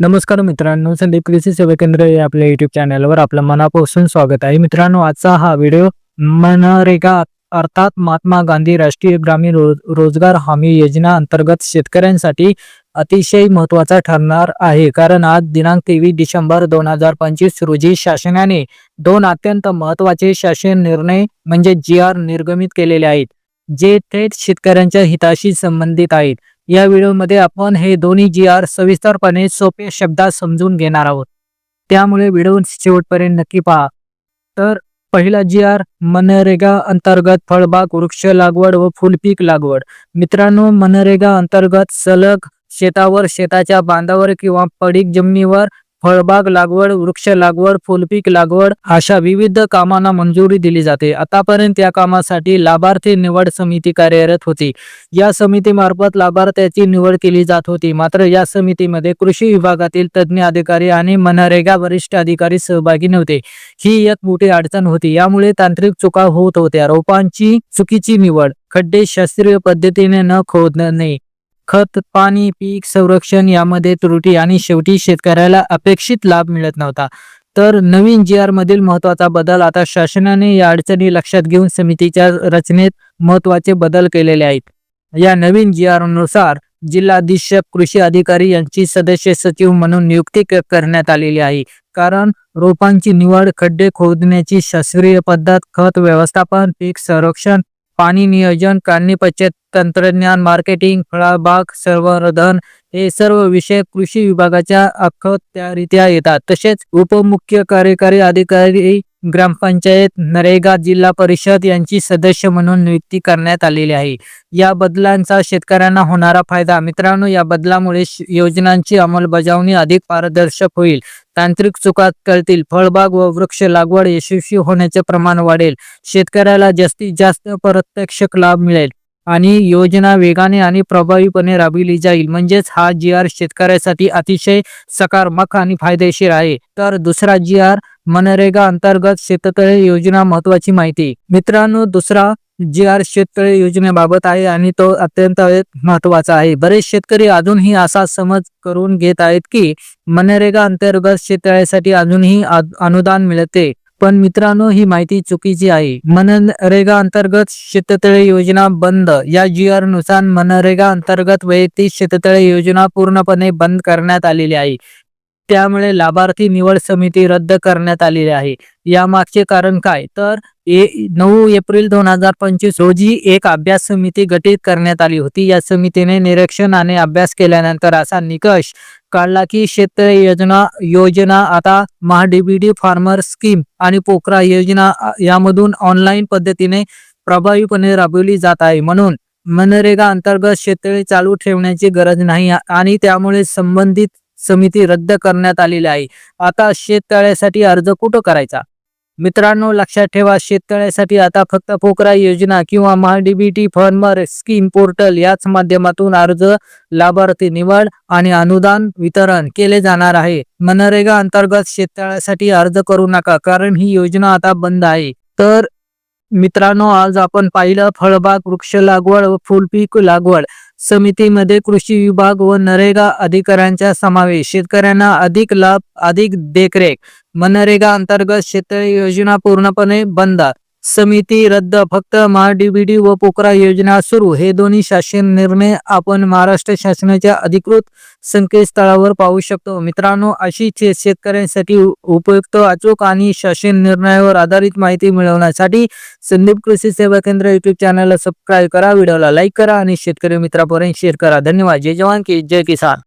नमस्कार मित्रांनो संदीप कृषी सेवा केंद्र या आपल्या युट्यूब चॅनलवर आपलं मनापासून स्वागत आहे. मित्रांनो आजचा हा व्हिडिओ मनरेगा अर्थात महात्मा गांधी राष्ट्रीय ग्रामीण रोज रोजगार हमी योजना अंतर्गत शेतकऱ्यांसाठी अतिशय महत्त्वाचा ठरणार आहे. कारण आज दिनांक तेवीस डिसेंबर दोन हजार पंचवीस रोजी शासनाने दोन अत्यंत महत्त्वाचे शासन निर्णय म्हणजे जी आर निर्गमित केलेले आहेत जे थेट शेतकऱ्यांच्या हिताशी संबंधित आहेत. या व्हिडिओमध्ये आपण हे दोन्ही जी आर सविस्तरपणे सोपे शब्दात समजून घेणार आहोत. त्यामुळे व्हिडिओ शेवटपर्यंत नक्की पहा. तर पहिला जी आर मनरेगा अंतर्गत फळबाग वृक्ष लागवड व फुलपीक लागवड. मित्रांनो मनरेगा अंतर्गत सलग शेतावर शेताच्या बांधावर किंवा पडीक जमिनीवर फळबाग लागवड वृक्ष लागवड फुलपीक लागवड अशा विविध कामांना मंजुरी दिली जाते. आतापर्यंत या कामासाठी लाभार्थी निवड समिती कार्यरत होती. या समितीमार्फत लाभार्थ्याची निवड केली जात होती. मात्र या समितीमध्ये कृषी विभागातील तज्ज्ञ अधिकारी आणि मनरेगा वरिष्ठ अधिकारी सहभागी नव्हते. ही एक मोठी अडचण होती. यामुळे तांत्रिक चुका होत होत्या. रोपांची चुकीची निवड खड्डे शास्त्रीय पद्धतीने न खोदणे खत पाणी पीक संरक्षण यामध्ये त्रुटी आणि शेवटी शेतकऱ्याला अपेक्षित लाभ मिळत नव्हता. तर नवीन जी आर मधील महत्त्वाचा बदल आता शासनाने या अडचणी लक्षात घेऊन समितीच्या रचनेत महत्त्वाचे बदल केलेले आहेत. या नवीन जी आरनुसार जिल्हाधीश कृषी अधिकारी यांची सदस्य सचिव म्हणून नियुक्ती करण्यात आलेली आहे. कारण रोपांची निवड खड्डे खोदण्याची शास्त्रीय पद्धत खत व्यवस्थापन पीक संरक्षण पाणी नियोजन काढणी पश्चात तंत्रज्ञान मार्केटिंग फळबाग संवर्धन हे सर्व विषय कृषी विभागाच्या अखत्यारित्या येतात. तसेच उपमुख्य कार्यकारी अधिकारी ग्रामपंचायत नरेगा जिल्हा परिषद यांची सदस्य म्हणून नियुक्ती करण्यात आलेली आहे. या बदलांचा शेतकऱ्यांना होणारा फायदा. मित्रांनो या बदलामुळे श- योजनांची अंमलबजावणी अधिक पारदर्शक होईल. तांत्रिक चुका कळतील. फळबाग व वृक्ष लागवड यशस्वी होण्याचे प्रमाण वाढेल. शेतकऱ्याला जास्तीत जास्त प्रत्यक्ष लाभ मिळेल आणि योजना वेगाने आणि प्रभावीपणे राबविली जाईल. म्हणजेच हा जी आर शेतकऱ्यासाठी अतिशय सकारात्मक आणि फायदेशीर आहे. तर दुसरा जी आर मनरेगा अंतर्गत शेततळे योजना महत्वाची माहिती. मित्रांनो दुसरा जी आर शेततळे योजनेबाबत आहे आणि तो अत्यंत महत्त्वाचा आहे. बरेच शेतकरी अजूनही असा समज करून घेत आहेत की मनरेगा अंतर्गत शेततळ्यासाठी अजूनही अनुदान मिळते. पण मित्रांनो ही माहिती चुकीची आहे. मनरेगा अंतर्गत शेततळे योजना बंद. या जी आरनुसार मनरेगा अंतर्गत वैयक्तिक शेततळे योजना पूर्णपणे बंद करण्यात आलेली आहे. त्यामुळे लाभार्थी निवड समिती रद्द करण्यात आलेली आहे. यामागचे कारण काय? तर ए नऊ एप्रिल दोन हजार पंचवीस रोजी एक अभ्यास समिती गठीत करण्यात आली होती. या समितीने निरीक्षण आणि अभ्यास केल्यानंतर असा निकष काढला की क्षेत्र योजना योजना आता महाडीबीडी फार्मर स्कीम आणि पोखरा योजना यामधून ऑनलाईन पद्धतीने प्रभावीपणे राबवली जात आहे. म्हणून मनरेगा अंतर्गत शेततळे चालू ठेवण्याची गरज नाही आणि त्यामुळे संबंधित समिती रद्द करण्यात आलेली आहे. आता शेततळ्यासाठी अर्ज कुठं करायचा? मित्रांनो लक्षात ठेवा शेततळ्यासाठी आता फक्त पोकरा योजना किंवा महाडीबीटी फार्मर स्कीम पोर्टल याच माध्यमातून अर्ज लाभार्थी निवड आणि अनुदान वितरण केले जाणार आहे. मनरेगा अंतर्गत शेततळ्यासाठी अर्ज करू नका कारण ही योजना आता बंद आहे. तर मित्रांनो आज आपण पाहिलं फळबाग वृक्ष लागवड व फुलपीक लागवड. समितीमध्ये कृषी विभाग व नरेगा अधिकाऱ्यांचा समावेश. शेतकऱ्यांना अधिक लाभ अधिक देखरेख. मनरेगा अंतर्गत शेततळे योजना पूर्णपणे बंद समिती रद्द फक्त महाडीबीडी व पोकरा योजना सुरू. हे दोन्ही शासन निर्णय आपण महाराष्ट्र शासनाच्या अधिकृत संकेतस्थळावर पाहू शकतो. मित्रांनो अशी शेतकऱ्यांसाठी उपयुक्त अचूक आणि शासन निर्णयावर आधारित माहिती मिळवण्यासाठी संदीप कृषी सेवा केंद्र युट्यूब चॅनलला सबस्क्राईब करा व्हिडिओला लाईक करा आणि शेतकरी मित्रापर्यंत शेअर करा. धन्यवाद. जय जवान की जय किसान.